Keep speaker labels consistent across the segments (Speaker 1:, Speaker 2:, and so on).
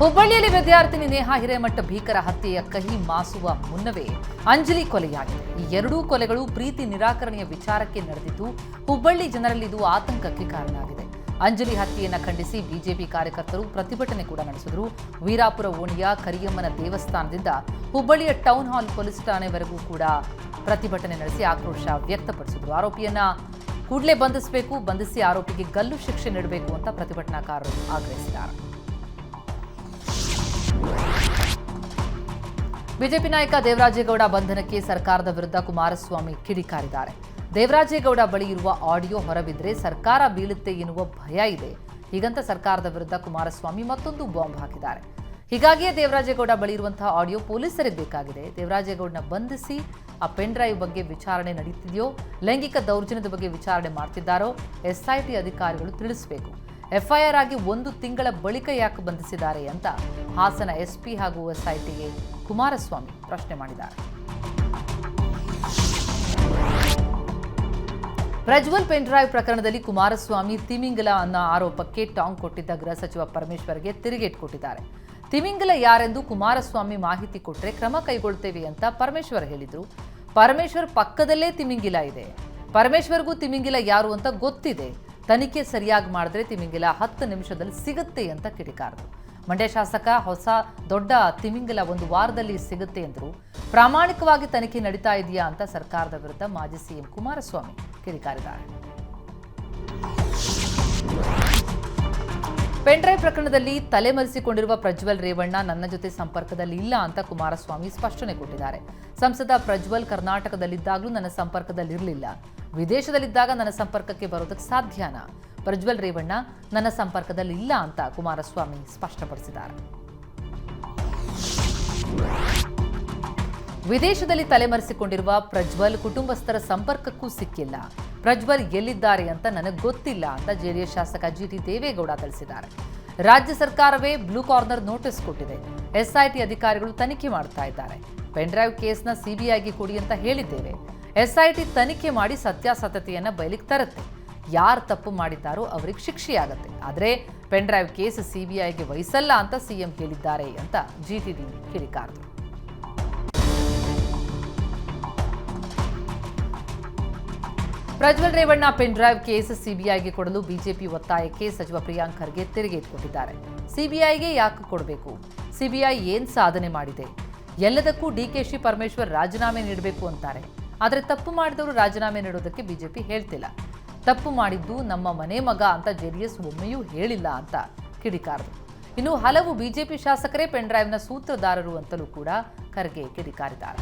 Speaker 1: ಹುಬ್ಬಳ್ಳಿಯಲ್ಲಿ ವಿದ್ಯಾರ್ಥಿನಿ ನೇಹಾ ಹಿರೇಮಠ ಭೀಕರ ಹತ್ಯೆಯ ಕಹಿ ಮಾಸುವ ಮುನ್ನವೇ ಅಂಜಲಿ ಕೊಲೆಯಾಗಿದೆ. ಈ ಎರಡೂ ಕೊಲೆಗಳು ಪ್ರೀತಿ ನಿರಾಕರಣೆಯ ವಿಚಾರಕ್ಕೆ ನಡೆದಿದ್ದು, ಹುಬ್ಬಳ್ಳಿ ಜನರಲ್ಲಿ ಇದು ಆತಂಕಕ್ಕೆ ಕಾರಣ ಆಗಿದೆ ಅಂಜಲಿ ಹತ್ಯೆಯನ್ನು ಖಂಡಿಸಿ ಬಿಜೆಪಿ ಕಾರ್ಯಕರ್ತರು ಪ್ರತಿಭಟನೆ ಕೂಡ ನಡೆಸಿದರು. ವೀರಾಪುರ ಓಣಿಯ ಕರಿಯಮ್ಮನ ದೇವಸ್ಥಾನದಿಂದ ಹುಬ್ಬಳ್ಳಿಯ ಟೌನ್ ಹಾಲ್ ಪೊಲೀಸ್ ಠಾಣೆವರೆಗೂ ಕೂಡ ಪ್ರತಿಭಟನೆ ನಡೆಸಿ ಆಕ್ರೋಶ ವ್ಯಕ್ತಪಡಿಸಿದರು. ಆರೋಪಿಯನ್ನ ಕೂಡಲೇ ಬಂಧಿಸಬೇಕು, ಬಂಧಿಸಿ ಆರೋಪಿಗೆ ಗಲ್ಲು ಶಿಕ್ಷೆ ನೀಡಬೇಕು ಅಂತ ಪ್ರತಿಭಟನಾಕಾರರು ಆಗ್ರಹಿಸಿದ್ದಾರೆ. ಬಿಜೆಪಿ ನಾಯಕ ದೇವರಾಜೇಗೌಡ ಬಂಧನಕ್ಕೆ ಸರ್ಕಾರದ ವಿರುದ್ಧ ಕುಮಾರಸ್ವಾಮಿ ಕಿಡಿಕಾರಿದ್ದಾರೆ. ದೇವರಾಜೇಗೌಡ ಬಳಿ ಇರುವ ಆಡಿಯೋ ಹೊರಬಿದ್ರೆ ಸರ್ಕಾರ ಬೀಳುತ್ತೆ ಎನ್ನುವ ಭಯ ಇದೆ. ಹೀಗಂತ ಸರ್ಕಾರದ ವಿರುದ್ಧ ಕುಮಾರಸ್ವಾಮಿ ಮತ್ತೊಂದು ಬಾಂಬ್ ಹಾಕಿದ್ದಾರೆ. ಹೀಗಾಗಿಯೇ ದೇವರಾಜೇಗೌಡ ಬಳಿ ಇರುವಂತಹ ಆಡಿಯೋ ಪೊಲೀಸರಿಗೆ ಬೇಕಾಗಿದೆ. ದೇವರಾಜೇಗೌಡನ ಬಂಧಿಸಿ ಆ ಪೆನ್ ಡ್ರೈವ್ ಬಗ್ಗೆ ವಿಚಾರಣೆ ನಡೆಯುತ್ತಿದೆಯೋ ಲೈಂಗಿಕ ದೌರ್ಜನ್ಯದ ಬಗ್ಗೆ ವಿಚಾರಣೆ ಮಾಡ್ತಿದ್ದಾರೋ, ಎಸ್ಐಟಿ ಅಧಿಕಾರಿಗಳು ತಿಳಿಸಬೇಕು. ಎಫ್ಐಆರ್ ಆಗಿ ಒಂದು ತಿಂಗಳ ಬಳಿಕ ಯಾಕೆ ಬಂಧಿಸಿದ್ದಾರೆ ಅಂತ ಹಾಸನ ಎಸ್ಪಿ ಹಾಗೂ ಎಸ್ಐಟಿಗೆ ಕುಮಾರಸ್ವಾಮಿ ಪ್ರಶ್ನೆ ಮಾಡಿದ್ದಾರೆ. ಪ್ರಜ್ವಲ್ ಪೆನ್ ಡ್ರೈವ್ ಪ್ರಕರಣದಲ್ಲಿ ಕುಮಾರಸ್ವಾಮಿ ತಿಮಿಂಗಲ ಅನ್ನೋ ಆರೋಪಕ್ಕೆ ಟಾಂಗ್ ಕೊಟ್ಟಿದ್ದ ಗೃಹ ಸಚಿವ ಪರಮೇಶ್ವರ್ಗೆ ತಿರುಗೇಟ್ ಕೊಟ್ಟಿದ್ದಾರೆ. ತಿಮಿಂಗಲ ಯಾರೆಂದು ಕುಮಾರಸ್ವಾಮಿ ಮಾಹಿತಿ ಕೊಟ್ಟರೆ ಕ್ರಮ ಕೈಗೊಳ್ತೇವೆ ಅಂತ ಪರಮೇಶ್ವರ್ ಹೇಳಿದರು. ಪರಮೇಶ್ವರ್ ಪಕ್ಕದಲ್ಲೇ ತಿಮಿಂಗಿಲ ಇದೆ. ಪರಮೇಶ್ವರ್ಗೂ ತಿಮಿಂಗಿಲ ಯಾರು ಅಂತ ಗೊತ್ತಿದೆ. ತನಿಖೆ ಸರಿಯಾಗಿ ಮಾಡಿದ್ರೆ ತಿಮಿಂಗಿಲ ಹತ್ತು ನಿಮಿಷದಲ್ಲಿ ಸಿಗುತ್ತೆ ಅಂತ ಕಿಡಿಕಾರರು ಮಂಡ್ಯ ಶಾಸಕ ಹೊಸ ದೊಡ್ಡ ತಿಮಿಂಗಿಲ ಒಂದು ವಾರದಲ್ಲಿ ಸಿಗುತ್ತೆ ಎಂದರು ಪ್ರಾಮಾಣಿಕವಾಗಿ ತನಿಖೆ ನಡೀತಾ ಇದೆಯಾ ಅಂತ ಸರ್ಕಾರದ ವಿರುದ್ಧ ಮಾಜಿ ಸಿಎಂ ಕುಮಾರಸ್ವಾಮಿ ಕಿಡಿಕಾರಿದ್ದಾರೆ. ಪೆನ್ಡ್ರೈವ್ ಪ್ರಕರಣದಲ್ಲಿ ತಲೆಮರೆಸಿಕೊಂಡಿರುವ ಪ್ರಜ್ವಲ್ ರೇವಣ್ಣ ನನ್ನ ಜೊತೆ ಸಂಪರ್ಕದಲ್ಲಿ ಇಲ್ಲ ಅಂತ ಕುಮಾರಸ್ವಾಮಿ ಸ್ಪಷ್ಟನೆ ಕೊಟ್ಟಿದ್ದಾರೆ. ಸಂಸದ ಪ್ರಜ್ವಲ್ ಕರ್ನಾಟಕದಲ್ಲಿದ್ದಾಗಲೂ ನನ್ನ ಸಂಪರ್ಕದಲ್ಲಿರಲಿಲ್ಲ. ವಿದೇಶದಲ್ಲಿದ್ದಾಗ ನನ್ನ ಸಂಪರ್ಕಕ್ಕೆ ಬರೋದಕ್ಕೆ ಸಾಧ್ಯನಾ? ಪ್ರಜ್ವಲ್ ರೇವಣ್ಣ, ನನ್ನ ಸಂಪರ್ಕದಲ್ಲಿ ಇಲ್ಲ ಅಂತ ಕುಮಾರಸ್ವಾಮಿ ಸ್ಪಷ್ಟಪಡಿಸಿದ್ದಾರೆ. ವಿದೇಶದಲ್ಲಿ ತಲೆಮರೆಸಿಕೊಂಡಿರುವ ಪ್ರಜ್ವಲ್ ಕುಟುಂಬಸ್ಥರ ಸಂಪರ್ಕಕ್ಕೂ ಸಿಕ್ಕಿಲ್ಲ. ಪ್ರಜ್ವಲ್ ಎಲ್ಲಿದ್ದಾರೆ ಅಂತ ನನಗೆ ಗೊತ್ತಿಲ್ಲ ಅಂತ ಜೆಡಿಎಸ್ ಶಾಸಕ ಜಿಟಿ ದೇವೇಗೌಡ ತಿಳಿಸಿದ್ದಾರೆ. ರಾಜ್ಯ ಸರ್ಕಾರವೇ ಬ್ಲೂ ಕಾರ್ನರ್ ನೋಟಿಸ್ ಕೊಟ್ಟಿದೆ. ಎಸ್ಐಟಿ ಅಧಿಕಾರಿಗಳು ತನಿಖೆ ಮಾಡ್ತಾ ಇದ್ದಾರೆ. ಪೆನ್ಡ್ರೈವ್ ಕೇಸ್ನ ಸಿಬಿಐಗೆ ಕೊಡಿ ಅಂತ ಹೇಳಿದ್ದೇವೆ. ಎಸ್ಐಟಿ ತನಿಖೆ ಮಾಡಿ ಸತ್ಯಾಸತ್ಯತೆಯನ್ನು ಬಯಲಿಗೆ ತರುತ್ತೆ. ಯಾರು ತಪ್ಪು ಮಾಡಿದ್ದಾರೋ ಅವರಿಗೆ ಶಿಕ್ಷೆಯಾಗತ್ತೆ. ಆದರೆ ಪೆನ್ಡ್ರೈವ್ ಕೇಸ್ ಸಿಬಿಐಗೆ ವಹಿಸಲ್ಲ ಅಂತ ಸಿಎಂ ಹೇಳಿದ್ದಾರೆ ಅಂತ GTD ಕಿಡಿಕಾರರು Prajwal Revanna pen drive case ಸಿಬಿಐಗೆ ಕೊಡಲು ಬಿಜೆಪಿ ಒತ್ತಾಯಕ್ಕೆ ಸಚಿವ ಪ್ರಿಯಾಂಕ್ ಖರ್ಗೆ ತೆರಿಗೆ ಕೊಟ್ಟಿದ್ದಾರೆ. ಸಿಬಿಐಗೆ ಯಾಕೆ ಕೊಡಬೇಕು? ಸಿಬಿಐ ಏನ್ ಸಾಧನೆ ಮಾಡಿದೆ? ಎಲ್ಲದಕ್ಕೂ ಡಿಕೆಶಿ ಪರಮೇಶ್ವರ್ ರಾಜೀನಾಮೆ ನೀಡಬೇಕು ಅಂತಾರೆ. ಆದರೆ ತಪ್ಪು ಮಾಡಿದವರು ರಾಜೀನಾಮೆ ನೀಡೋದಕ್ಕೆ ಬಿಜೆಪಿ ಹೇಳ್ತಿಲ್ಲ. ತಪ್ಪು ಮಾಡಿದ್ದು ನಮ್ಮ ಮನೆ ಮಗ ಅಂತ ಜೆಡಿಎಸ್ ಒಮ್ಮೆಯೂ ಹೇಳಿಲ್ಲ ಅಂತ ಕಿಡಿಕಾರರು. ಇನ್ನು ಹಲವು ಬಿಜೆಪಿ ಶಾಸಕರೇ ಪೆನ್ ಡ್ರೈವ್ನ ಸೂತ್ರಧಾರರು ಅಂತಲೂ ಕೂಡ ಖರ್ಗೆ ಕಿಡಿಕಾರಿದ್ದಾರೆ.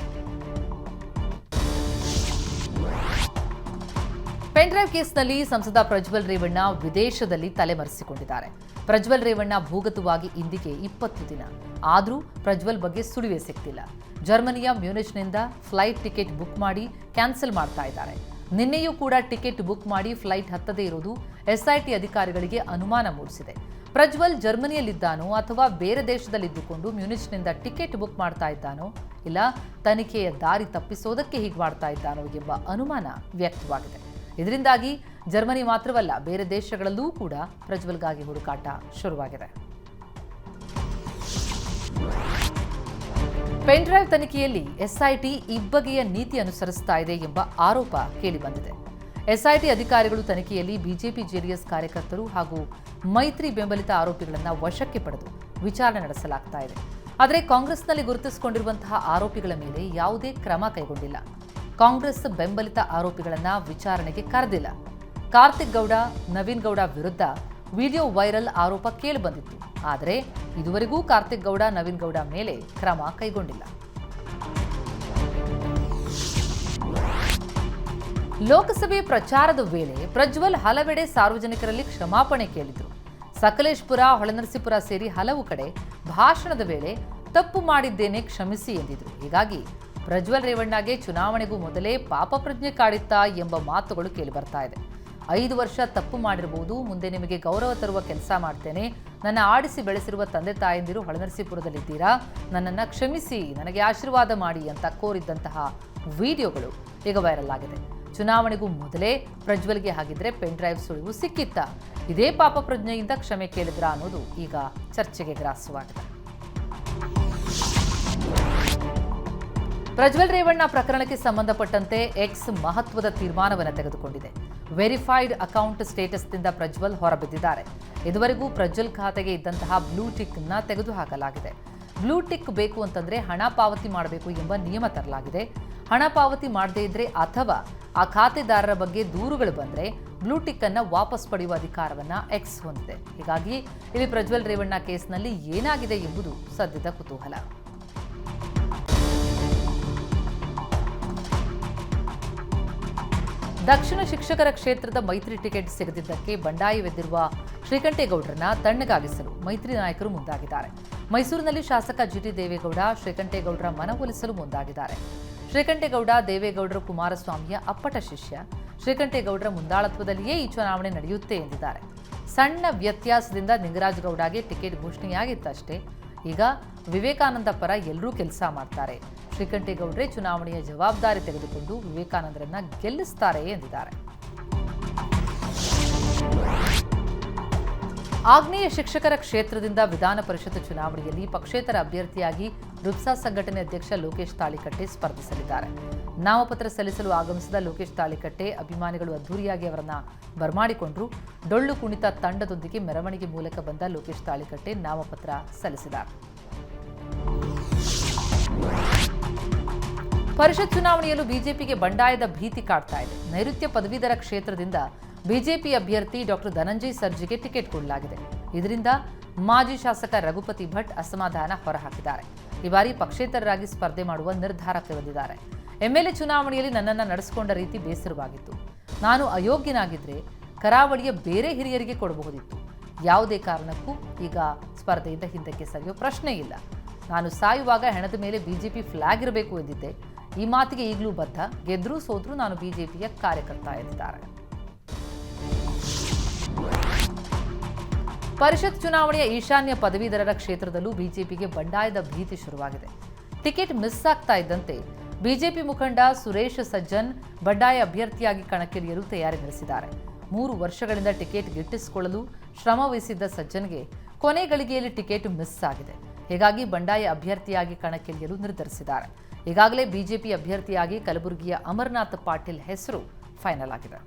Speaker 1: ಪೆನ್ಡ್ರೈವ್ ಕೇಸ್ನಲ್ಲಿ ಸಂಸದ ಪ್ರಜ್ವಲ್ ರೇವಣ್ಣ ವಿದೇಶದಲ್ಲಿ ತಲೆಮರೆಸಿಕೊಂಡಿದ್ದಾರೆ. ಪ್ರಜ್ವಲ್ ರೇವಣ್ಣ ಭೂಗತವಾಗಿ ಇಂದಿಗೆ ಇಪ್ಪತ್ತು ದಿನ. ಆದರೂ ಪ್ರಜ್ವಲ್ ಬಗ್ಗೆ ಸುಳಿವೆ ಸಿಗ್ತಿಲ್ಲ. ಜರ್ಮನಿಯ ಮ್ಯೂನಿಚ್ನಿಂದ ಫ್ಲೈಟ್ ಟಿಕೆಟ್ ಬುಕ್ ಮಾಡಿ ಕ್ಯಾನ್ಸಲ್ ಮಾಡ್ತಾ ಇದ್ದಾರೆ. ನಿನ್ನೆಯೂ ಕೂಡ ಟಿಕೆಟ್ ಬುಕ್ ಮಾಡಿ ಫ್ಲೈಟ್ ಹತ್ತದೇ ಇರೋದು ಎಸ್ಐಟಿ ಅಧಿಕಾರಿಗಳಿಗೆ ಅನುಮಾನ ಮೂಡಿಸಿದೆ. ಪ್ರಜ್ವಲ್ ಜರ್ಮನಿಯಲ್ಲಿದ್ದಾನೋ ಅಥವಾ ಬೇರೆ ದೇಶದಲ್ಲಿದ್ದುಕೊಂಡು ಮ್ಯೂನಿಚ್ನಿಂದ ಟಿಕೆಟ್ ಬುಕ್ ಮಾಡ್ತಾ ಇದ್ದಾನೋ ಇಲ್ಲ ತನಿಖೆಯ ದಾರಿ ತಪ್ಪಿಸೋದಕ್ಕೆ ಹೀಗೆ ಮಾಡ್ತಾ ಇದ್ದಾನೋ ಎಂಬ ಅನುಮಾನ ವ್ಯಕ್ತವಾಗಿದೆ. ಇದರಿಂದಾಗಿ ಜರ್ಮನಿ ಮಾತ್ರವಲ್ಲ, ಬೇರೆ ದೇಶಗಳಲ್ಲೂ ಕೂಡ ಪ್ರಜ್ವಲ್ಗಾಗಿ ಹುಡುಕಾಟ ಶುರುವಾಗಿದೆ. ಪೆನ್ಡ್ರೈವ್ ತನಿಖೆಯಲ್ಲಿ ಎಸ್ಐಟಿ ಇಬ್ಬಗೆಯ ನೀತಿ ಅನುಸರಿಸ್ತಾ ಇದೆ ಎಂಬ ಆರೋಪ ಕೇಳಿಬಂದಿದೆ. ಎಸ್ಐಟಿ ಅಧಿಕಾರಿಗಳು ತನಿಖೆಯಲ್ಲಿ ಬಿಜೆಪಿ ಜೆಡಿಎಸ್ ಕಾರ್ಯಕರ್ತರು ಹಾಗೂ ಮೈತ್ರಿ ಬೆಂಬಲಿತ ಆರೋಪಿಗಳನ್ನು ವಶಕ್ಕೆ ಪಡೆದು ವಿಚಾರಣೆ ನಡೆಸಲಾಗ್ತಾ ಇದೆ. ಆದರೆ ಕಾಂಗ್ರೆಸ್ನಲ್ಲಿ ಗುರುತಿಸಿಕೊಂಡಿರುವಂತಹ ಆರೋಪಿಗಳ ಮೇಲೆ ಯಾವುದೇ ಕ್ರಮ ಕೈಗೊಂಡಿಲ್ಲ. ಕಾಂಗ್ರೆಸ್ ಬೆಂಬಲಿತ ಆರೋಪಿಗಳನ್ನು ವಿಚಾರಣೆಗೆ ಕರೆದಿಲ್ಲ. ಕಾರ್ತಿಕ್ ಗೌಡ, ನವೀನ್ ಗೌಡ ವಿರುದ್ಧ ವಿಡಿಯೋ ವೈರಲ್ ಆರೋಪ ಕೇಳಿಬಂದಿತ್ತು. ಆದರೆ ಇದುವರೆಗೂ ಕಾರ್ತಿಕ್ ಗೌಡ, ನವೀನ್ ಗೌಡ ಮೇಲೆ ಕ್ರಮ ಕೈಗೊಂಡಿಲ್ಲ. ಲೋಕಸಭೆ ಪ್ರಚಾರದ ವೇಳೆ ಪ್ರಜ್ವಲ್ ಹಲವೆಡೆ ಸಾರ್ವಜನಿಕರಲ್ಲಿ ಕ್ಷಮಾಪಣೆ ಕೇಳಿದ್ರು. ಸಕಲೇಶ್ಪುರ, ಹೊಳೆನರಸೀಪುರ ಸೇರಿ ಹಲವು ಕಡೆ ಭಾಷಣದ ವೇಳೆ ತಪ್ಪು ಮಾಡಿದ್ದೇನೆ ಕ್ಷಮಿಸಿ ಎಂದಿದ್ರು. ಹೀಗಾಗಿ ಪ್ರಜ್ವಲ್ ರೇವಣ್ಣಗೆ ಚುನಾವಣೆಗೂ ಮೊದಲೇ ಪಾಪ ಪ್ರಜ್ಞೆ ಕಾಡಿತ್ತಾ ಎಂಬ ಮಾತುಗಳು ಕೇಳಿಬರ್ತಾ ಇದೆ. ಐದು ವರ್ಷ ತಪ್ಪು ಮಾಡಿರಬಹುದು ಮುಂದೆ ನಿಮಗೆ ಗೌರವ ತರುವ ಕೆಲಸ ಮಾಡ್ತೇನೆ. ನನ್ನ ಆಡಿಸಿ ಬೆಳೆಸಿರುವ ತಂದೆ ತಾಯಂದಿರು ಹೊಳನರಸೀಪುರದಲ್ಲಿದ್ದೀರಾ? ನನ್ನನ್ನು ಕ್ಷಮಿಸಿ, ನನಗೆ ಆಶೀರ್ವಾದ ಮಾಡಿ ಅಂತ ಕೋರಿದ್ದಂತಹ ವಿಡಿಯೋಗಳು ಈಗ ವೈರಲ್ ಆಗಿದೆ. ಚುನಾವಣೆಗೂ ಮೊದಲೇ ಪ್ರಜ್ವಲ್ಗೆ ಹಾಗಿದ್ರೆ ಪೆನ್ ಡ್ರೈವ್ ಸುಳಿವು ಸಿಕ್ಕಿತ್ತ. ಇದೇ ಪಾಪ ಪ್ರಜ್ಞೆಯಿಂದ ಕ್ಷಮೆ ಕೇಳಿದ್ರ ಅನ್ನೋದು ಈಗ ಚರ್ಚೆಗೆ ಗ್ರಾಸವಾಗಿದೆ. ಪ್ರಜ್ವಲ್ ರೇವಣ್ಣ ಪ್ರಕರಣಕ್ಕೆ ಸಂಬಂಧಪಟ್ಟಂತೆ ಎಕ್ಸ್ ಮಹತ್ವದ ತೀರ್ಮಾನವನ್ನು ತೆಗೆದುಕೊಂಡಿದೆ. ವೆರಿಫೈಡ್ ಅಕೌಂಟ್ ಸ್ಟೇಟಸ್ನಿಂದ ಪ್ರಜ್ವಲ್ ಹೊರಬಿದ್ದಿದ್ದಾರೆ. ಇದುವರೆಗೂ ಪ್ರಜ್ವಲ್ ಖಾತೆಗೆ ಇದ್ದಂತಹ ಬ್ಲೂ ಟಿಕ್ ಅನ್ನ ತೆಗೆದುಹಾಕಲಾಗಿದೆ. ಬ್ಲೂ ಟಿಕ್ ಬೇಕು ಅಂತಂದ್ರೆ ಹಣ ಪಾವತಿ ಮಾಡಬೇಕು ಎಂಬ ನಿಯಮ ತರಲಾಗಿದೆ. ಹಣ ಪಾವತಿ ಮಾಡದೇ ಇದ್ರೆ ಅಥವಾ ಆ ಖಾತೆದಾರರ ಬಗ್ಗೆ ದೂರುಗಳು ಬಂದರೆ ಬ್ಲೂ ಟಿಕ್ ಅನ್ನು ವಾಪಸ್ ಪಡೆಯುವ ಅಧಿಕಾರವನ್ನ ಎಕ್ಸ್ ಹೊಂದಿದೆ. ಹೀಗಾಗಿ ಇಲ್ಲಿ ಪ್ರಜ್ವಲ್ ರೇವಣ್ಣ ಕೇಸ್ನಲ್ಲಿ ಏನಾಗಿದೆ ಎಂಬುದು ಸದ್ಯದ ಕುತೂಹಲ. ದಕ್ಷಿಣ ಶಿಕ್ಷಕರ ಕ್ಷೇತ್ರದ ಮೈತ್ರಿ ಟಿಕೆಟ್ ಸಿಗದಿದ್ದಕ್ಕೆ ಬಂಡಾಯವೆದ್ದಿರುವ ಶ್ರೀಕಂಠೇಗೌಡರನ್ನ ತಣ್ಣಗಾಗಿಸಲು ಮೈತ್ರಿ ನಾಯಕರು ಮುಂದಾಗಿದ್ದಾರೆ. ಮೈಸೂರಿನಲ್ಲಿ ಶಾಸಕ ಜಿಟಿ ದೇವೇಗೌಡ ಶ್ರೀಕಂಠೇಗೌಡರ ಮನವೊಲಿಸಲು ಮುಂದಾಗಿದ್ದಾರೆ. ಶ್ರೀಕಂಠೇಗೌಡ, ದೇವೇಗೌಡರು ಕುಮಾರಸ್ವಾಮಿಯ ಅಪ್ಪಟ ಶಿಷ್ಯ. ಶ್ರೀಕಂಠೇಗೌಡರ ಮುಂದಾಳತ್ವದಲ್ಲಿಯೇ ಈ ಚುನಾವಣೆ ನಡೆಯುತ್ತೆ ಎಂದಿದ್ದಾರೆ. ಸಣ್ಣ ವ್ಯತ್ಯಾಸದಿಂದ ನಿಂಗರಾಜ್ ಗೌಡಗೆ ಟಿಕೆಟ್ ಘೋಷಣೆಯಾಗಿತ್ತಷ್ಟೇ. ಈಗ ವಿವೇಕಾನಂದ ಪರ ಎಲ್ಲರೂ ಕೆಲಸ ಮಾಡ್ತಾರೆ. ಶ್ರೀಕಂಠೇಗೌಡ್ರೆ ಚುನಾವಣೆಯ ಜವಾಬ್ದಾರಿ ತೆಗೆದುಕೊಂಡು ವಿವೇಕಾನಂದರನ್ನ ಗೆಲ್ಲಿಸ್ತಾರೆ ಎಂದಿದ್ದಾರೆ. ಆಗ್ನೇಯ ಶಿಕ್ಷಕರ ಕ್ಷೇತ್ರದಿಂದ ವಿಧಾನ ಪರಿಷತ್ ಚುನಾವಣೆಯಲ್ಲಿ ಪಕ್ಷೇತರ ಅಭ್ಯರ್ಥಿಯಾಗಿ ರುಪ್ಸಾ ಸಂಘಟನೆ ಅಧ್ಯಕ್ಷ ಲೋಕೇಶ್ ತಾಳಿಕಟ್ಟೆ ಸ್ಪರ್ಧಿಸಲಿದ್ದಾರೆ. ನಾಮಪತ್ರ ಸಲ್ಲಿಸಲು ಆಗಮಿಸಿದ ಲೋಕೇಶ್ ತಾಳಿಕಟ್ಟೆ ಅಭಿಮಾನಿಗಳು ಅದ್ದೂರಿಯಾಗಿ ಅವರನ್ನ ಬರಮಾಡಿಕೊಂಡರು. ಡೊಳ್ಳು ಕುಣಿತ ತಂಡದೊಂದಿಗೆ ಮೆರವಣಿಗೆ ಮೂಲಕ ಬಂದ ಲೋಕೇಶ್ ತಾಳಿಕಟ್ಟೆ ನಾಮಪತ್ರ ಸಲ್ಲಿಸಿದ್ದಾರೆ. ಪರಿಷತ್ ಚುನಾವಣೆಯಲ್ಲೂ ಬಿಜೆಪಿಗೆ ಬಂಡಾಯದ ಭೀತಿ ಕಾಡ್ತಾ ಇದೆ. ನೈಋತ್ಯ ಪದವೀಧರ ಕ್ಷೇತ್ರದಿಂದ ಬಿಜೆಪಿ ಅಭ್ಯರ್ಥಿ ಡಾಕ್ಟರ್ ಧನಂಜಯ್ ಸರ್ಜಿಗೆ ಟಿಕೆಟ್ ಕೊಡಲಾಗಿದೆ. ಇದರಿಂದ ಮಾಜಿ ಶಾಸಕ ರಘುಪತಿ ಭಟ್ ಅಸಮಾಧಾನ ಹೊರಹಾಕಿದ್ದಾರೆ. ಈ ಬಾರಿ ಪಕ್ಷೇತರರಾಗಿ ಸ್ಪರ್ಧೆ ಮಾಡುವ ನಿರ್ಧಾರಕ್ಕೆ ಬಂದಿದ್ದಾರೆ ಎಂಎಲ್ಎ ಚುನಾವಣೆಯಲ್ಲಿ ನನ್ನನ್ನು ನಡೆಸಿಕೊಂಡ ರೀತಿ ಬೇಸರವಾಗಿತ್ತು. ನಾನು ಅಯೋಗ್ಯನಾಗಿದ್ದರೆ ಕರಾವಳಿಯ ಬೇರೆ ಹಿರಿಯರಿಗೆ ಕೊಡಬಹುದಿತ್ತು. ಯಾವುದೇ ಕಾರಣಕ್ಕೂ ಈಗ ಸ್ಪರ್ಧೆಯಿಂದ ಹಿಂದಕ್ಕೆ ಸರಿಯೋ ಪ್ರಶ್ನೆ ಇಲ್ಲ. ನಾನು ಸಾಯುವಾಗ ಹೆಣದ ಮೇಲೆ ಬಿಜೆಪಿ ಫ್ಲಾಗ್ ಇರಬೇಕು ಎಂದಿದ್ದೆ. ಈ ಮಾತಿಗೆ ಈಗಲೂ ಬದ್ಧ. ಗೆದ್ರೂ ಸೋದ್ರೂ ನಾನು ಬಿಜೆಪಿಯ ಕಾರ್ಯಕರ್ತ ಎಂದಿದ್ದಾರೆ. ಪರಿಷತ್ ಚುನಾವಣೆಯ ಈಶಾನ್ಯ ಪದವೀಧರರ ಕ್ಷೇತ್ರದಲ್ಲೂ ಬಿಜೆಪಿಗೆ ಬಂಡಾಯದ ಭೀತಿ ಶುರುವಾಗಿದೆ. ಟಿಕೆಟ್ ಮಿಸ್ ಆಗ್ತಾ ಇದ್ದಂತೆ ಬಿಜೆಪಿ ಮುಖಂಡ ಸುರೇಶ್ ಸಜ್ಜನ್ ಬಂಡಾಯ ಅಭ್ಯರ್ಥಿಯಾಗಿ ಕಣಕ್ಕಿಳಿಯಲು ತಯಾರಿ ನಡೆಸಿದ್ದಾರೆ. ಮೂರು ವರ್ಷಗಳಿಂದ ಟಿಕೆಟ್ ಗಿಟ್ಟಿಸಿಕೊಳ್ಳಲು ಶ್ರಮವಹಿಸಿದ್ದ ಸಜ್ಜನ್ಗೆ ಕೊನೆ ಗಳಿಗೆಯಲ್ಲಿ ಟಿಕೆಟ್ ಮಿಸ್ ಆಗಿದೆ. ಹೀಗಾಗಿ ಬಂಡಾಯ ಅಭ್ಯರ್ಥಿಯಾಗಿ ಕಣಕ್ಕಿಳಿಯಲು ನಿರ್ಧರಿಸಿದ್ದಾರೆ. ಈಗಾಗಲೇ ಬಿಜೆಪಿ ಅಭ್ಯರ್ಥಿಯಾಗಿ ಕಲಬುರಗಿಯ ಅಮರನಾಥ್ ಪಾಟೀಲ್ ಹೆಸರು ಫೈನಲ್ ಆಗಿದೆ.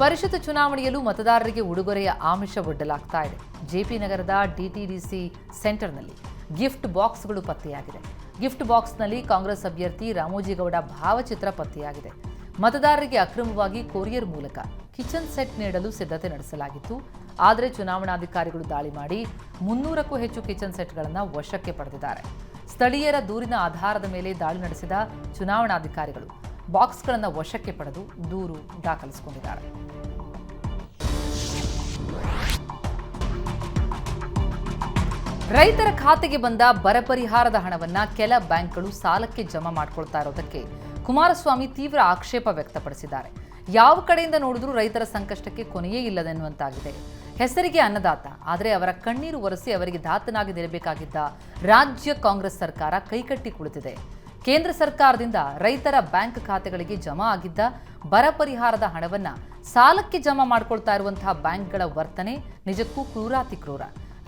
Speaker 1: ಪರಿಷತ್ ಚುನಾವಣೆಯಲ್ಲೂ ಮತದಾರರಿಗೆ ಉಡುಗೊರೆಯ ಆಮಿಷ ಒಡ್ಡಲಾಗ್ತಾ ಇದೆ. ಜೆಪಿ ನಗರದ ಡಿಟಿಡಿಸಿ ಸೆಂಟರ್ನಲ್ಲಿ ಗಿಫ್ಟ್ ಬಾಕ್ಸ್ಗಳು ಪತ್ತೆಯಾಗಿದೆ. ಗಿಫ್ಟ್ ಬಾಕ್ಸ್ನಲ್ಲಿ ಕಾಂಗ್ರೆಸ್ ಅಭ್ಯರ್ಥಿ ರಾಮೋಜಿಗೌಡ ಭಾವಚಿತ್ರ ಪತ್ತೆಯಾಗಿದೆ. ಮತದಾರರಿಗೆ ಅಕ್ರಮವಾಗಿ ಕೊರಿಯರ್ ಮೂಲಕ ಕಿಚನ್ ಸೆಟ್ ನೀಡಲು ಸಿದ್ಧತೆ ನಡೆಸಲಾಗಿತ್ತು. ಆದರೆ ಚುನಾವಣಾಧಿಕಾರಿಗಳು ದಾಳಿ ಮಾಡಿ ಮುನ್ನೂರಕ್ಕೂ ಹೆಚ್ಚು ಕಿಚನ್ ಸೆಟ್ಗಳನ್ನು ವಶಕ್ಕೆ ಪಡೆದಿದ್ದಾರೆ. ಸ್ಥಳೀಯರ ದೂರಿನ ಆಧಾರದ ಮೇಲೆ ದಾಳಿ ನಡೆಸಿದ ಚುನಾವಣಾಧಿಕಾರಿಗಳು ಬಾಕ್ಸ್ಗಳನ್ನು ವಶಕ್ಕೆ ಪಡೆದು ದೂರು ದಾಖಲಿಸಿಕೊಂಡಿದ್ದಾರೆ. ರೈತರ ಖಾತೆಗೆ ಬಂದ ಬರ ಪರಿಹಾರದ ಹಣವನ್ನ ಕೆಲ ಬ್ಯಾಂಕ್ಗಳು ಸಾಲಕ್ಕೆ ಜಮಾ ಮಾಡ್ಕೊಳ್ತಾ ಇರೋದಕ್ಕೆ ಕುಮಾರಸ್ವಾಮಿ ತೀವ್ರ ಆಕ್ಷೇಪ ವ್ಯಕ್ತಪಡಿಸಿದ್ದಾರೆ. ಯಾವ ಕಡೆಯಿಂದ ನೋಡಿದ್ರೂ ರೈತರ ಸಂಕಷ್ಟಕ್ಕೆ ಕೊನೆಯೇ ಇಲ್ಲದೆನ್ನುವಂತಾಗಿದೆ ಹೆಸರಿಗೆ ಅನ್ನದಾತ, ಆದರೆ ಅವರ ಕಣ್ಣೀರು ಒರೆಸಿ ಅವರಿಗೆ ದಾತನಾಗಿ ನಿಲ್ಲಬೇಕಾಗಿದ್ದ ರಾಜ್ಯ ಕಾಂಗ್ರೆಸ್ ಸರ್ಕಾರ ಕೈಕಟ್ಟಿ ಕುಳಿತಿದೆ. ಕೇಂದ್ರ ಸರ್ಕಾರದಿಂದ ರೈತರ ಬ್ಯಾಂಕ್ ಖಾತೆಗಳಿಗೆ ಜಮಾ ಆಗಿದ್ದ ಬರ ಪರಿಹಾರದ ಹಣವನ್ನ ಸಾಲಕ್ಕೆ ಜಮಾ ಮಾಡಿಕೊಳ್ತಾ ಇರುವಂತಹ ಬ್ಯಾಂಕ್ಗಳ ವರ್ತನೆ ನಿಜಕ್ಕೂ ಕ್ರೂರಾತಿ ಕ್ರೂರ.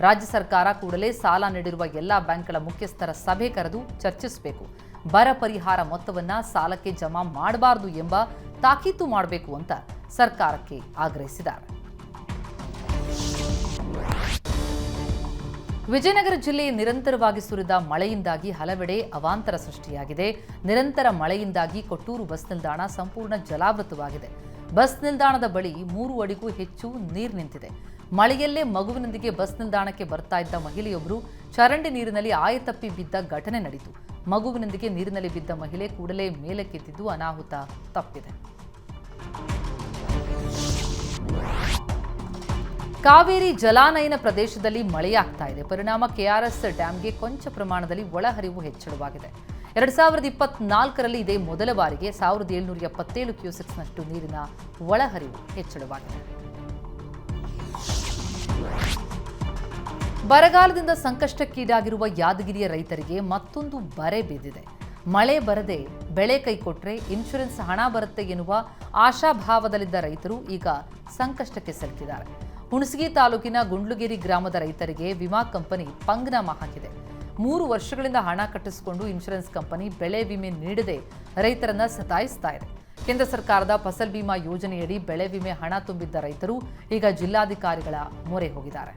Speaker 1: ರಾಜ್ಯ ಸರ್ಕಾರ ಕೂಡಲೇ ಸಾಲ ನೀಡಿರುವ ಎಲ್ಲ ಬ್ಯಾಂಕ್ಗಳ ಮುಖ್ಯಸ್ಥರ ಸಭೆ ಕರೆದು ಚರ್ಚಿಸಬೇಕು. ಬರ ಪರಿಹಾರ ಮೊತ್ತವನ್ನ ಸಾಲಕ್ಕೆ ಜಮಾ ಮಾಡಬಾರದು ಎಂಬ ತಾಕೀತು ಮಾಡಬೇಕು ಅಂತ ಸರ್ಕಾರಕ್ಕೆ ಆಗ್ರಹಿಸಿದ್ದಾರೆ. ವಿಜಯನಗರ ಜಿಲ್ಲೆ ನಿರಂತರವಾಗಿ ಸುರಿದ ಮಳೆಯಿಂದಾಗಿ ಹಲವೆಡೆ ಅವಾಂತರ ಸೃಷ್ಟಿಯಾಗಿದೆ. ನಿರಂತರ ಮಳೆಯಿಂದಾಗಿ ಕೊಟ್ಟೂರು ಬಸ್ ನಿಲ್ದಾಣ ಸಂಪೂರ್ಣ ಜಲಾವೃತವಾಗಿದೆ. ಬಸ್ ನಿಲ್ದಾಣದ ಬಳಿ ಮೂರು ಅಡಿಗೂ ಹೆಚ್ಚು ನೀರು ನಿಂತಿದೆ. ಮಳೆಯಲ್ಲೇ ಮಗುವಿನೊಂದಿಗೆ ಬಸ್ ನಿಲ್ದಾಣಕ್ಕೆ ಬರ್ತಾ ಇದ್ದ ಮಹಿಳೆಯೊಬ್ಬರು ಚರಂಡಿ ನೀರಿನಲ್ಲಿ ಆಯತಪ್ಪಿ ಬಿದ್ದ ಘಟನೆ ನಡೆಯಿತು ಮಗುವಿನೊಂದಿಗೆ ನೀರಿನಲ್ಲಿ ಬಿದ್ದ ಮಹಿಳೆ ಕೂಡಲೇ ಮೇಲಕ್ಕೆತ್ತಿದ್ದು ಅನಾಹುತ ತಪ್ಪಿದೆ. ಕಾವೇರಿ ಜಲಾನಯನ ಪ್ರದೇಶದಲ್ಲಿ ಮಳೆಯಾಗ್ತಾ ಇದೆ. ಪರಿಣಾಮ ಕೆಆರ್ಎಸ್ ಡ್ಯಾಂಗೆ ಕೊಂಚ ಪ್ರಮಾಣದಲ್ಲಿ ಒಳಹರಿವು ಹೆಚ್ಚಳವಾಗಿದೆ. ಎರಡ್ ಸಾವಿರದ ಇಪ್ಪತ್ನಾಲ್ಕರಲ್ಲಿ ಇದೇ ಮೊದಲ ಬಾರಿಗೆ ಸಾವಿರದ ಏಳುನೂರ ಎಪ್ಪತ್ತೇಳು ಕ್ಯೂಸೆಕ್ಸ್ನಷ್ಟು ನೀರಿನ ಒಳಹರಿವು ಹೆಚ್ಚಳವಾಗಿದೆ. ಬರಗಾಲದಿಂದ ಸಂಕಷ್ಟಕ್ಕೀಡಾಗಿರುವ ಯಾದಗಿರಿಯ ರೈತರಿಗೆ ಮತ್ತೊಂದು ಬರೆ ಬಿದ್ದಿದೆ. ಮಳೆ ಬರದೆ ಬೆಳೆ ಕೈಕೊಟ್ರೆ ಇನ್ಶೂರೆನ್ಸ್ ಹಣ ಬರುತ್ತೆ ಎನ್ನುವ ಆಶಾಭಾವದಲ್ಲಿದ್ದ ರೈತರು ಈಗ ಸಂಕಷ್ಟಕ್ಕೆ ಸಿಲುಕಿದ್ದಾರೆ. ಹುಣಸಗಿ ತಾಲೂಕಿನ ಗುಂಡ್ಲುಗಿರಿ ಗ್ರಾಮದ ರೈತರಿಗೆ ವಿಮಾ ಕಂಪನಿ ಪಂಗ್ನಾಮ ಹಾಕಿದೆ. ಮೂರು ವರ್ಷಗಳಿಂದ ಹಣ ಕಟ್ಟಿಸಿಕೊಂಡು ಇನ್ಶೂರೆನ್ಸ್ ಕಂಪನಿ ಬೆಳೆ ವಿಮೆ ನೀಡದೆ ರೈತರನ್ನ ಸತಾಯಿಸ್ತಾ ಇದೆ. ಕೇಂದ್ರ ಸರ್ಕಾರದ ಫಸಲ್ ಬಿಮಾ ಯೋಜನೆಯಡಿ ಬೆಳೆ ವಿಮೆ ಹಣ ತುಂಬಿದ್ದ ರೈತರು ಈಗ ಜಿಲ್ಲಾಧಿಕಾರಿಗಳ ಮೊರೆ ಹೋಗಿದ್ದಾರೆ.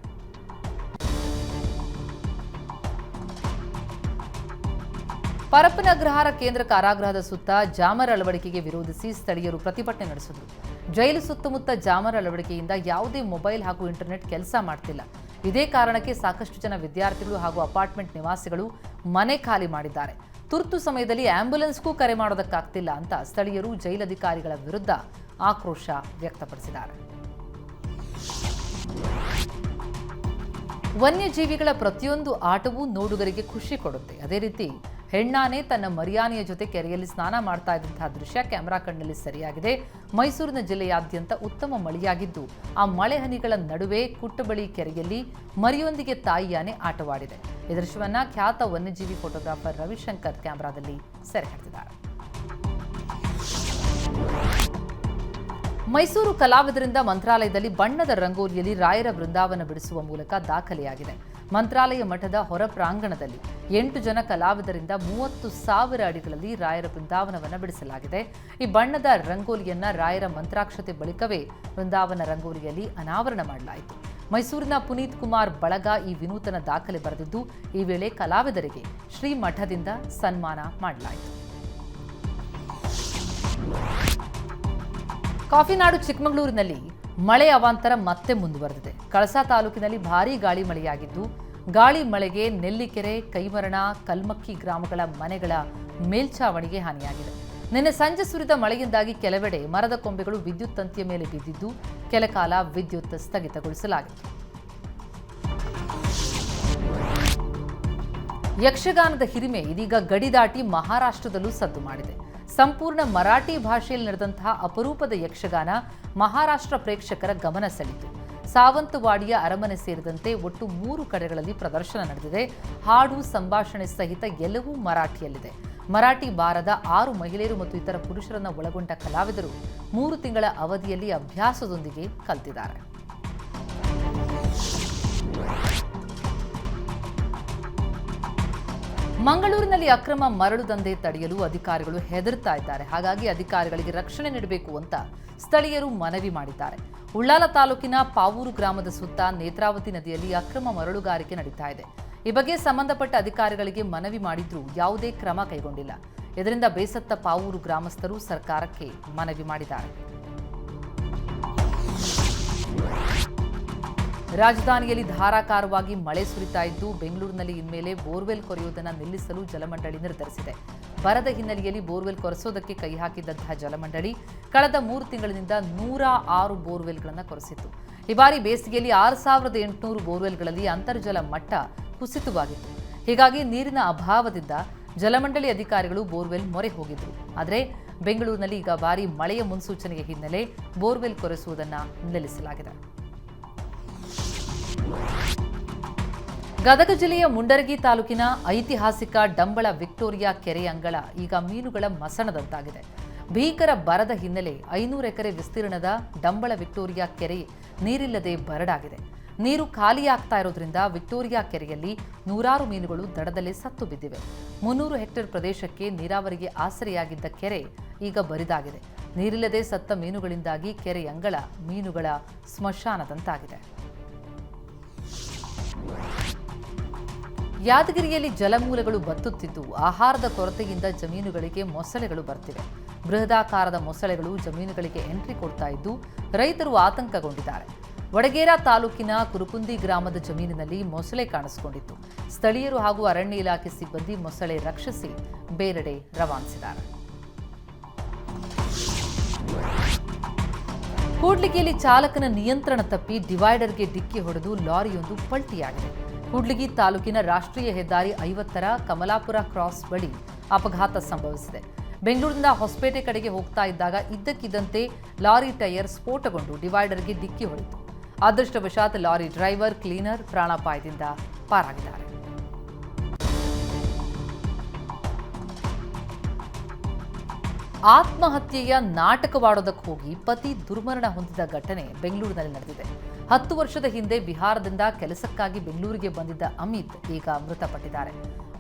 Speaker 1: ಪರಪ್ಪನಗ್ರಹಾರ ಕೇಂದ್ರ ಕಾರಾಗೃಹದ ಸುತ್ತ ಜಾಮರ್ ಅಳವಡಿಕೆಗೆ ವಿರೋಧಿಸಿ ಸ್ಥಳೀಯರು ಪ್ರತಿಭಟನೆ ನಡೆಸಿದರು. ಜೈಲು ಸುತ್ತಮುತ್ತ ಜಾಮರ್ ಅಳವಡಿಕೆಯಿಂದ ಯಾವುದೇ ಮೊಬೈಲ್ ಹಾಗೂ ಇಂಟರ್ನೆಟ್ ಕೆಲಸ ಮಾಡ್ತಿಲ್ಲ. ಇದೇ ಕಾರಣಕ್ಕೆ ಸಾಕಷ್ಟು ಜನ ವಿದ್ಯಾರ್ಥಿಗಳು ಹಾಗೂ ಅಪಾರ್ಟ್ಮೆಂಟ್ ನಿವಾಸಿಗಳು ಮನೆ ಖಾಲಿ ಮಾಡಿದ್ದಾರೆ. ತುರ್ತು ಸಮಯದಲ್ಲಿ ಆಂಬ್ಯುಲೆನ್ಸ್ಗೂ ಕರೆ ಮಾಡೋದಕ್ಕಾಗ್ತಿಲ್ಲ ಅಂತ ಸ್ಥಳೀಯರು ಜೈಲಧಿಕಾರಿಗಳ ವಿರುದ್ಧ ಆಕ್ರೋಶ ವ್ಯಕ್ತಪಡಿಸಿದ್ದಾರೆ. ವನ್ಯಜೀವಿಗಳ ಪ್ರತಿಯೊಂದು ಆಟವೂ ನೋಡುಗರಿಗೆ ಖುಷಿ ಕೊಡುತ್ತೆ. ಅದೇ ರೀತಿ ಹೆಣ್ಣಾನೆ ತನ್ನ ಮರಿಯಾನೆಯ ಜೊತೆ ಕೆರೆಯಲ್ಲಿ ಸ್ನಾನ ಮಾಡ್ತಾ ಇದ್ದಂತಹ ದೃಶ್ಯ ಕ್ಯಾಮೆರಾ ಕಣ್ಣಲ್ಲಿ ಸರಿಯಾಗಿದೆ. ಮೈಸೂರಿನ ಜಿಲ್ಲೆಯಾದ್ಯಂತ ಉತ್ತಮ ಮಳೆಯಾಗಿದ್ದು, ಆ ಮಳೆ ಹನಿಗಳ ನಡುವೆ ಕುಟ್ಟಬಳಿ ಕೆರೆಯಲ್ಲಿ ಮರಿಯೊಂದಿಗೆ ತಾಯಿಯಾನೆ ಆಟವಾಡಿದೆ. ಈ ದೃಶ್ಯವನ್ನ ಖ್ಯಾತ ವನ್ಯಜೀವಿ ಫೋಟೋಗ್ರಾಫರ್ ರವಿಶಂಕರ್ ಕ್ಯಾಮೆರಾದಲ್ಲಿ ಸೆರೆ ಹಿಡಿದಿದ್ದಾರೆ. ಮೈಸೂರು ಕಲಾವಿದರಿಂದ ಮಂತ್ರಾಲಯದಲ್ಲಿ ಬಣ್ಣದ ರಂಗೋಲಿಯಲ್ಲಿ ರಾಯರ ಬೃಂದಾವನ ಬಿಡಿಸುವ ಮೂಲಕ ದಾಖಲೆಯಾಗಿದೆ. ಮಂತ್ರಾಲಯ ಮಠದ ಹೊರ ಪ್ರಾಂಗಣದಲ್ಲಿ ಎಂಟು ಜನ ಕಲಾವಿದರಿಂದ ಮೂವತ್ತು ಸಾವಿರ ಅಡಿಗಳಲ್ಲಿ ರಾಯರ ಬೃಂದಾವನವನ್ನು ಬಿಡಿಸಲಾಗಿದೆ. ಈ ಬಣ್ಣದ ರಂಗೋಲಿಯನ್ನ ರಾಯರ ಮಂತ್ರಾಕ್ಷತೆ ಬಳಿಕವೇ ಬೃಂದಾವನ ರಂಗೋಲಿಯಲ್ಲಿ ಅನಾವರಣ ಮಾಡಲಾಯಿತು. ಮೈಸೂರಿನ ಪುನೀತ್ ಕುಮಾರ್ ಬಳಗ ಈ ವಿನೂತನ ದಾಖಲೆ ಬರೆದಿದ್ದು, ಈ ವೇಳೆ ಕಲಾವಿದರಿಗೆ ಶ್ರೀ ಮಠದಿಂದ ಸನ್ಮಾನ ಮಾಡಲಾಯಿತು. ಕಾಫಿನಾಡು ಚಿಕ್ಕಮಗಳೂರಿನಲ್ಲಿ ಮಳೆ ಅವಾಂತರ ಮತ್ತೆ ಮುಂದುವರೆದಿದೆ. ಕಳಸಾ ತಾಲೂಕಿನಲ್ಲಿ ಭಾರೀ ಗಾಳಿ ಮಳೆಯಾಗಿದ್ದು, ಗಾಳಿ ಮಳೆಗೆ ನೆಲ್ಲಿಕೆರೆ, ಕೈಮರಣ, ಕಲ್ಮಕ್ಕಿ ಗ್ರಾಮಗಳ ಮನೆಗಳ ಮೇಲ್ಛಾವಣಿಗೆ ಹಾನಿಯಾಗಿದೆ. ನಿನ್ನೆ ಸಂಜೆ ಸುರಿದ ಮಳೆಯಿಂದಾಗಿ ಕೆಲವೆಡೆ ಮರದ ಕೊಂಬೆಗಳು ವಿದ್ಯುತ್ ತಂತಿಯ ಮೇಲೆ ಬಿದ್ದಿದ್ದು, ಕೆಲಕಾಲ ವಿದ್ಯುತ್ ಸ್ಥಗಿತಗೊಳಿಸಲಾಗಿತ್ತು ಯಕ್ಷಗಾನದ ಹಿರಿಮೆ ಇದೀಗ ಗಡಿ ದಾಟಿ ಮಹಾರಾಷ್ಟ್ರದಲ್ಲೂ ಸದ್ದು ಮಾಡಿದೆ. ಸಂಪೂರ್ಣ ಮರಾಠಿ ಭಾಷೆಯಲ್ಲಿ ನಡೆದಂತಹ ಅಪರೂಪದ ಯಕ್ಷಗಾನ ಮಹಾರಾಷ್ಟ್ರ ಪ್ರೇಕ್ಷಕರ ಗಮನ ಸೆಳೆಯಿತು. ಸಾವಂತವಾಡಿಯ ಅರಮನೆ ಸೇರಿದಂತೆ ಒಟ್ಟು ಮೂರು ಕಡೆಗಳಲ್ಲಿ ಪ್ರದರ್ಶನ ನಡೆದಿದೆ. ಹಾಡು, ಸಂಭಾಷಣೆ ಸಹಿತ ಎಲ್ಲವೂ ಮರಾಠಿಯಲ್ಲಿದೆ. ಮರಾಠಿ ಬಾರದ ಆರು ಮಹಿಳೆಯರು ಮತ್ತು ಇತರ ಪುರುಷರನ್ನು ಒಳಗೊಂಡ ಕಲಾವಿದರು ಮೂರು ತಿಂಗಳ ಅವಧಿಯಲ್ಲಿ ಅಭ್ಯಾಸದೊಂದಿಗೆ ಕಲ್ತಿದ್ದಾರೆ. ಮಂಗಳೂರಿನಲ್ಲಿ ಅಕ್ರಮ ಮರಳು ದಂಧೆ ತಡೆಯಲು ಅಧಿಕಾರಿಗಳು ಹೆದರ್ತಾ ಇದ್ದಾರೆ. ಹಾಗಾಗಿ ಅಧಿಕಾರಿಗಳಿಗೆ ರಕ್ಷಣೆ ನೀಡಬೇಕು ಅಂತ ಸ್ಥಳೀಯರು ಮನವಿ ಮಾಡಿದ್ದಾರೆ. ಉಳ್ಳಾಲ ತಾಲೂಕಿನ ಪಾವೂರು ಗ್ರಾಮದ ಸುತ್ತ ನೇತ್ರಾವತಿ ನದಿಯಲ್ಲಿ ಅಕ್ರಮ ಮರಳುಗಾರಿಕೆ ನಡೀತಾ ಇದೆ. ಈ ಬಗ್ಗೆ ಸಂಬಂಧಪಟ್ಟ ಅಧಿಕಾರಿಗಳಿಗೆ ಮನವಿ ಮಾಡಿದ್ರೂ ಯಾವುದೇ ಕ್ರಮ ಕೈಗೊಂಡಿಲ್ಲ. ಇದರಿಂದ ಬೇಸತ್ತ ಪಾವೂರು ಗ್ರಾಮಸ್ಥರು ಸರ್ಕಾರಕ್ಕೆ ಮನವಿ ಮಾಡಿದ್ದಾರೆ. ರಾಜಧಾನಿಯಲ್ಲಿ ಧಾರಾಕಾರವಾಗಿ ಮಳೆ ಸುರಿತಾ ಇದ್ದು ಬೆಂಗಳೂರಿನಲ್ಲಿ ಇನ್ಮೇಲೆ ಬೋರ್ವೆಲ್ ಕೊರೆಯುವುದನ್ನು ನಿಲ್ಲಿಸಲು ಜಲಮಂಡಳಿ ನಿರ್ಧರಿಸಿದೆ. ಬರದ ಹಿನ್ನೆಲೆಯಲ್ಲಿ ಬೋರ್ವೆಲ್ ಕೊರೆಸೋದಕ್ಕೆ ಕೈ ಹಾಕಿದ್ದಂತಹ ಜಲಮಂಡಳಿ ಕಳೆದ ಮೂರು ತಿಂಗಳಿನಿಂದ ನೂರ ಆರು ಬೋರ್ವೆಲ್ಗಳನ್ನು ಕೊರೆಸಿತ್ತು. ಈ ಬಾರಿ ಬೇಸಿಗೆಯಲ್ಲಿ ಆರು ಸಾವಿರದ ಎಂಟುನೂರು ಬೋರ್ವೆಲ್ಗಳಲ್ಲಿ ಅಂತರ್ಜಲ ಮಟ್ಟ ಕುಸಿತವಾಗಿತ್ತು. ಹೀಗಾಗಿ ನೀರಿನ ಅಭಾವದಿಂದ ಜಲಮಂಡಳಿ ಅಧಿಕಾರಿಗಳು ಬೋರ್ವೆಲ್ ಮೊರೆ ಹೋಗಿದ್ದರು ಆದರೆ ಬೆಂಗಳೂರಿನಲ್ಲಿ ಈಗ ಭಾರಿ ಮಳೆಯ ಮುನ್ಸೂಚನೆಯ ಹಿನ್ನೆಲೆ ಬೋರ್ವೆಲ್ ಕೊರೆಸುವುದನ್ನು ನಿಲ್ಲಿಸಲಾಗಿದೆ. ಗದಗ ಜಿಲ್ಲೆಯ ಮುಂಡರಗಿ ತಾಲೂಕಿನ ಐತಿಹಾಸಿಕ ಡಂಬಳ ವಿಕ್ಟೋರಿಯಾ ಕೆರೆ ಅಂಗಳ ಈಗ ಮೀನುಗಳ ಮಸಣದಂತಾಗಿದೆ. ಭೀಕರ ಬರದ ಹಿನ್ನೆಲೆ ಐನೂರು ಎಕರೆ ವಿಸ್ತೀರ್ಣದ ಡಂಬಳ ವಿಕ್ಟೋರಿಯಾ ಕೆರೆ ನೀರಿಲ್ಲದೆ ಬರಡಾಗಿದೆ. ನೀರು ಖಾಲಿಯಾಗ್ತಾ ಇರೋದ್ರಿಂದ ವಿಕ್ಟೋರಿಯಾ ಕೆರೆಯಲ್ಲಿ ನೂರಾರು ಮೀನುಗಳು ದಡದಲ್ಲಿ ಸತ್ತು ಬಿದ್ದಿವೆ. ಮುನ್ನೂರು ಹೆಕ್ಟೇರ್ ಪ್ರದೇಶಕ್ಕೆ ನೀರಾವರಿಗೆ ಆಸರೆಯಾಗಿದ್ದ ಕೆರೆ ಈಗ ಬರಿದಾಗಿದೆ. ನೀರಿಲ್ಲದೆ ಸತ್ತ ಮೀನುಗಳಿಂದಾಗಿ ಕೆರೆ ಅಂಗಳ ಮೀನುಗಳ ಸ್ಮಶಾನದಂತಾಗಿದೆ. ಯಾದಗಿರಿಯಲ್ಲಿ ಜಲಮೂಲಗಳು ಬತ್ತುತ್ತಿದ್ದು, ಆಹಾರದ ಕೊರತೆಯಿಂದ ಜಮೀನುಗಳಿಗೆ ಮೊಸಳೆಗಳು ಬರ್ತಿವೆ. ಬೃಹದಾಕಾರದ ಮೊಸಳೆಗಳು ಜಮೀನುಗಳಿಗೆ ಎಂಟ್ರಿ ಕೊಡ್ತಾ ಇದ್ದು, ರೈತರು ಆತಂಕಗೊಂಡಿದ್ದಾರೆ. ವಡಗೇರ ತಾಲೂಕಿನ ಕುರುಕುಂದಿ ಗ್ರಾಮದ ಜಮೀನಿನಲ್ಲಿ ಮೊಸಳೆ ಕಾಣಿಸಿಕೊಂಡಿತ್ತು. ಸ್ಥಳೀಯರು ಹಾಗೂ ಅರಣ್ಯ ಇಲಾಖೆ ಸಿಬ್ಬಂದಿ ಮೊಸಳೆ ರಕ್ಷಿಸಿ ಬೇರೆಡೆ ರವಾನಿಸಿದ್ದಾರೆ. ಕೂಡ್ಲಿಗಿಯಲ್ಲಿ ಚಾಲಕನ ನಿಯಂತ್ರಣ ತಪ್ಪಿ ಡಿವೈಡರ್ಗೆ ಡಿಕ್ಕಿ ಹೊಡೆದು ಲಾರಿಯೊಂದು ಪಲ್ಟಿಯಾಗಿದೆ. ಕೂಡ್ಲಿಗಿ ತಾಲೂಕಿನ ರಾಷ್ಟ್ರೀಯ ಹೆದ್ದಾರಿ ಐವತ್ತರ ಕಮಲಾಪುರ ಕ್ರಾಸ್ ಬಳಿ ಅಪಘಾತ ಸಂಭವಿಸಿದೆ. ಬೆಂಗಳೂರಿನಿಂದ ಹೊಸಪೇಟೆ ಕಡೆಗೆ ಹೋಗ್ತಾ ಇದ್ದಾಗ ಇದ್ದಕ್ಕಿದ್ದಂತೆ ಲಾರಿ ಟೈರ್ ಸ್ಫೋಟಗೊಂಡು ಡಿವೈಡರ್ಗೆ ಡಿಕ್ಕಿ ಹೊಡೆಯಿತು. ಅದೃಷ್ಟವಶಾತ್ ಲಾರಿ ಡ್ರೈವರ್, ಕ್ಲೀನರ್ ಪ್ರಾಣಾಪಾಯದಿಂದ ಪಾರಾಗಿದ್ದಾರೆ. ಆತ್ಮಹತ್ಯೆಯ ನಾಟಕವಾಡೋದಕ್ಕೆ ಹೋಗಿ ಪತಿ ದುರ್ಮರಣ ಹೊಂದಿದ ಘಟನೆ ಬೆಂಗಳೂರಿನಲ್ಲಿ ನಡೆದಿದೆ. ಹತ್ತು ವರ್ಷದ ಹಿಂದೆ ಬಿಹಾರದಿಂದ ಕೆಲಸಕ್ಕಾಗಿ ಬೆಂಗಳೂರಿಗೆ ಬಂದಿದ್ದ ಅಮಿತ್ ಈಗ ಮೃತಪಟ್ಟಿದ್ದಾರೆ.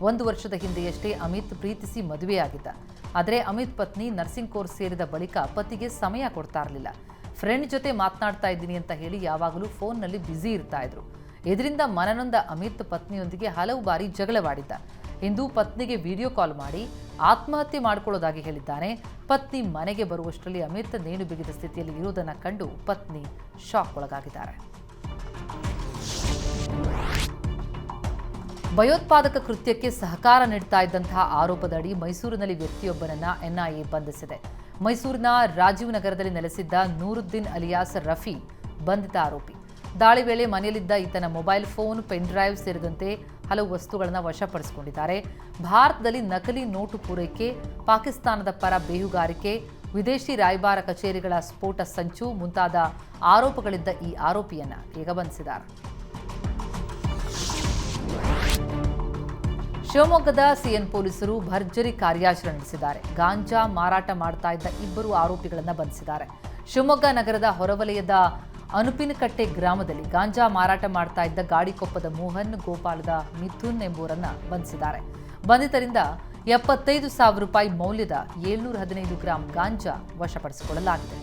Speaker 1: ಒಂದು ವರ್ಷದ ಹಿಂದೆಯಷ್ಟೇ ಅಮಿತ್ ಪ್ರೀತಿಸಿ ಮದುವೆಯಾಗಿದ್ದ. ಆದರೆ ಅಮಿತ್ ಪತ್ನಿ ನರ್ಸಿಂಗ್ ಕೋರ್ಸ್ ಸೇರಿದ ಬಳಿಕ ಪತಿಗೆ ಸಮಯ ಕೊಡ್ತಾ ಇರಲಿಲ್ಲ ಫ್ರೆಂಡ್ ಜೊತೆ ಮಾತನಾಡ್ತಾ ಇದ್ದೀನಿ ಅಂತ ಹೇಳಿ ಯಾವಾಗಲೂ ಫೋನ್ನಲ್ಲಿ ಬ್ಯುಸಿ ಇರ್ತಾ ಇದ್ರು. ಇದರಿಂದ ಮನನೊಂದ ಅಮಿತ್ ಪತ್ನಿಯೊಂದಿಗೆ ಹಲವು ಬಾರಿ ಜಗಳವಾಡಿದ್ದ. ಇಂದು ಪತ್ನಿಗೆ ವಿಡಿಯೋ ಕಾಲ್ ಮಾಡಿ ಆತ್ಮಹತ್ಯೆ ಮಾಡಿಕೊಳ್ಳೋದಾಗಿ ಹೇಳಿದ್ದಾನೆ. ಪತ್ನಿ ಮನೆಗೆ ಬರುವಷ್ಟರಲ್ಲಿ ಅಮಿತ್ ನೇಣು ಬಿಗಿದ ಸ್ಥಿತಿಯಲ್ಲಿ ಇರುವುದನ್ನು ಕಂಡು ಪತ್ನಿ ಶಾಕ್ ಒಳಗಾಗಿದ್ದಾರೆ. ಭಯೋತ್ಪಾದಕ ಕೃತ್ಯಕ್ಕೆ ಸಹಕಾರ ನೀಡ್ತಾ ಇದ್ದಂತಹ ಆರೋಪದಡಿ ಮೈಸೂರಿನಲ್ಲಿ ವ್ಯಕ್ತಿಯೊಬ್ಬನನ್ನ ಎನ್ಐಎ ಬಂಧಿಸಿದೆ. ಮೈಸೂರಿನ ರಾಜೀವ್ ನಗರದಲ್ಲಿ ನೆಲೆಸಿದ್ದ ನೂರುದ್ದೀನ್ ಅಲಿಯಾಸ್ ರಫಿ ಬಂಧಿತ ಆರೋಪಿ. ದಾಳಿ ವೇಳೆ ಮನೆಯಲ್ಲಿದ್ದ ಈತನ ಮೊಬೈಲ್ ಫೋನ್, ಪೆನ್ ಡ್ರೈವ್ ಸೇರಿದಂತೆ ಹಲವು ವಸ್ತುಗಳನ್ನು ವಶಪಡಿಸಿಕೊಂಡಿದ್ದಾರೆ. ಭಾರತದಲ್ಲಿ ನಕಲಿ ನೋಟು ಪೂರೈಕೆ, ಪಾಕಿಸ್ತಾನದ ಪರ ಬೇಹುಗಾರಿಕೆ, ವಿದೇಶಿ ರಾಯಭಾರ ಕಚೇರಿಗಳ ಸ್ಫೋಟ ಸಂಚು ಮುಂತಾದ ಆರೋಪಗಳಿದ್ದ ಈ ಆರೋಪಿಯನ್ನು ಈಗ ಬಂಧಿಸಿದ್ದಾರೆ. ಶಿವಮೊಗ್ಗದ ಸಿಎನ್ ಪೊಲೀಸರು ಭರ್ಜರಿ ಕಾರ್ಯಾಚರಣೆ ನಡೆಸಿದ್ದಾರೆ. ಗಾಂಜಾ ಮಾರಾಟ ಮಾಡ್ತಾ ಇದ್ದ ಇಬ್ಬರು ಆರೋಪಿಗಳನ್ನು ಬಂಧಿಸಿದ್ದಾರೆ. ಶಿವಮೊಗ್ಗ ನಗರದ ಹೊರವಲಯದ ಅನುಪಿನಕಟ್ಟೆ ಗ್ರಾಮದಲ್ಲಿ ಗಾಂಜಾ ಮಾರಾಟ ಮಾಡ್ತಾ ಇದ್ದ ಗಾಡಿಕೊಪ್ಪದ ಮೋಹನ್ ಗೋಪಾಲದ ಮಿಥುನ್ ಎಂಬುವರನ್ನ ಬಂಧಿಸಿದ್ದಾರೆ. ಬಂಧಿತರಿಂದ ಎಪ್ಪತ್ತೈದು ಸಾವಿರ ರೂಪಾಯಿ ಮೌಲ್ಯದ ಏಳ್ನೂರ ಹದಿನೈದು ಗ್ರಾಂ ಗಾಂಜಾ ವಶಪಡಿಸಿಕೊಳ್ಳಲಾಗಿದೆ.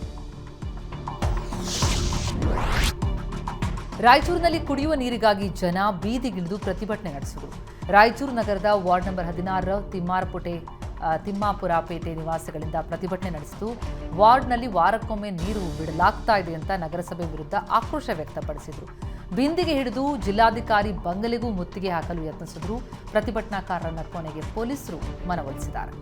Speaker 1: ರಾಯಚೂರಿನಲ್ಲಿ ಕುಡಿಯುವ ನೀರಿಗಾಗಿ ಜನ ಬೀದಿಗಿಳಿದು ಪ್ರತಿಭಟನೆ ನಡೆಸಿದರು. ರಾಯಚೂರು ನಗರದ ವಾರ್ಡ್ ನಂಬರ್ ಹದಿನಾರರ ತಿಮ್ಮಾರಪುಟೆ ಆ, ತಿಮ್ಮಾಪುರಪೇಟೆ ನಿವಾಸಿಗಳಿಂದ ಪ್ರತಿಭಟನೆ ನಡೆಸಿತು ವಾರ್ಡ್ನಲ್ಲಿ ವಾರಕ್ಕೊಮ್ಮೆ ನೀರು ಬಿಡಲಾಗ್ತಾ ಇದೆ ಅಂತ ನಗರಸಭೆ ವಿರುದ್ಧ ಆಕ್ರೋಶ ವ್ಯಕ್ತಪಡಿಸಿದರು. ಬಿಂದಿಗೆ ಹಿಡಿದು ಜಿಲ್ಲಾಧಿಕಾರಿ ಬಂಗಲೆಗೂ ಮುತ್ತಿಗೆ ಹಾಕಲು ಯತ್ನಿಸಿದ್ರು. ಪ್ರತಿಭಟನಾಕಾರರನ್ನ ಕೊನೆಗೆ ಪೊಲೀಸರು ಮನವೊಲಿಸಿದ್ದಾರೆ.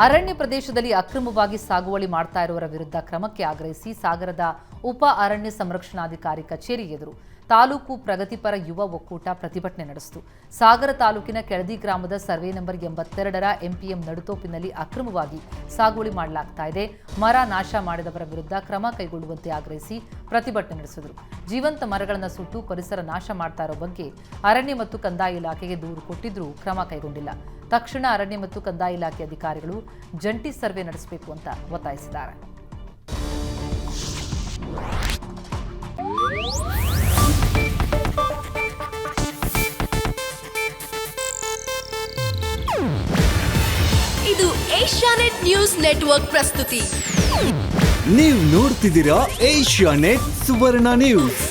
Speaker 1: ಅರಣ್ಯ ಪ್ರದೇಶದಲ್ಲಿ ಅಕ್ರಮವಾಗಿ ಸಾಗುವಳಿ ಮಾಡ್ತಾ ಇರುವವರ ವಿರುದ್ಧ ಕ್ರಮಕ್ಕೆ ಆಗ್ರಹಿಸಿ ಸಾಗರದ ಉಪ ಅರಣ್ಯ ಸಂರಕ್ಷಣಾಧಿಕಾರಿ ಕಚೇರಿ ಎದುರು ತಾಲೂಕು ಪ್ರಗತಿಪರ ಯುವ ಒಕ್ಕೂಟ ಪ್ರತಿಭಟನೆ ನಡೆಸಿತು. ಸಾಗರ ತಾಲೂಕಿನ ಕೆಳದಿ ಗ್ರಾಮದ ಸರ್ವೆ ನಂಬರ್ ಎಂಬತ್ತೆರಡರ ಎಂಪಿಎಂ ನಡುತೋಪಿನಲ್ಲಿ ಅಕ್ರಮವಾಗಿ ಸಾಗುವಳಿ ಮಾಡಲಾಗ್ತಾ ಇದೆ. ಮರ ನಾಶ ಮಾಡಿದವರ ವಿರುದ್ಧ ಕ್ರಮ ಕೈಗೊಳ್ಳುವಂತೆ ಆಗ್ರಹಿಸಿ ಪ್ರತಿಭಟನೆ ನಡೆಸಿದರು. ಜೀವಂತ ಮರಗಳನ್ನು ಸುಟ್ಟು ಪರಿಸರ ನಾಶ ಮಾಡ್ತಾ ಇರೋ ಬಗ್ಗೆ ಅರಣ್ಯ ಮತ್ತು ಕಂದಾಯ ಇಲಾಖೆಗೆ ದೂರು ಕೊಟ್ಟಿದ್ರೂ ಕ್ರಮ ಕೈಗೊಂಡಿಲ್ಲ. ತಕ್ಷಣ ಅರಣ್ಯ ಮತ್ತು ಕಂದಾಯ ಇಲಾಖೆ ಅಧಿಕಾರಿಗಳು ಜಂಟಿ ಸರ್ವೆ ನಡೆಸಬೇಕು ಅಂತ ಒತ್ತಾಯಿಸಿದ್ದಾರೆ.
Speaker 2: ಇದು ಏಷ್ಯಾನೆಟ್ ನ್ಯೂಸ್ ನೆಟ್ವರ್ಕ್ ಪ್ರಸ್ತುತಿ.
Speaker 3: ನೀವು ನೋಡ್ತಿದ್ದೀರಾ ಏಷ್ಯಾ ನೆಟ್ ಸುವರ್ಣ ನ್ಯೂಸ್.